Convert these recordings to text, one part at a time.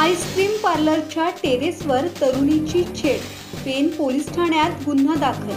Ice cream पार्लरच्या टेरेसवर तरुणीची छेड. पेन पोलीस ठाण्यात गुन्हा दाखल.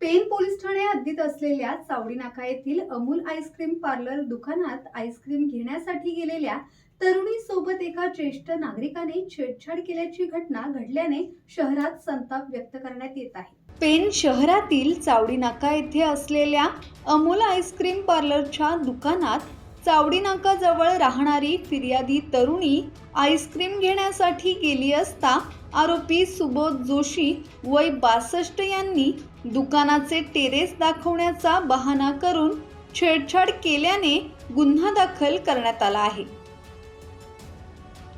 पेन पोलीस ठाणे हद्दीत असलेल्या चावडी नाका येथील अमूल आईस्क्रीम पार्लर दुकानात आईस्क्रीम घेण्यासाठी गेलेल्या तरुणीसोबत एका ज्येष्ठ नागरिकाने छेडछाड केल्याची घटना घडल्याने शहरात संताप व्यक्त करण्यात येत आहे. पेन शहरातील चावडी नाका येथे असलेल्या अमूल आईस्क्रीम पार्लरच्या दुकानात चावडी नाकाजवळ राहणारी फिर्यादी तरुणी आईस्क्रीम घेण्यासाठी गेली असता आरोपी सुबोध जोशी वय बासष्ट यांनी दुकानाचे टेरेस दाखवण्याचा बहाणा करून छेडछाड केल्याने गुन्हा दाखल करण्यात आला आहे.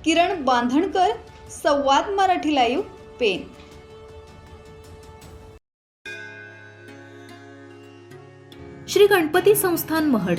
किरण बांधणकर संवाद मराठी लाईव्ह पेन श्री गणपती संस्थान महड.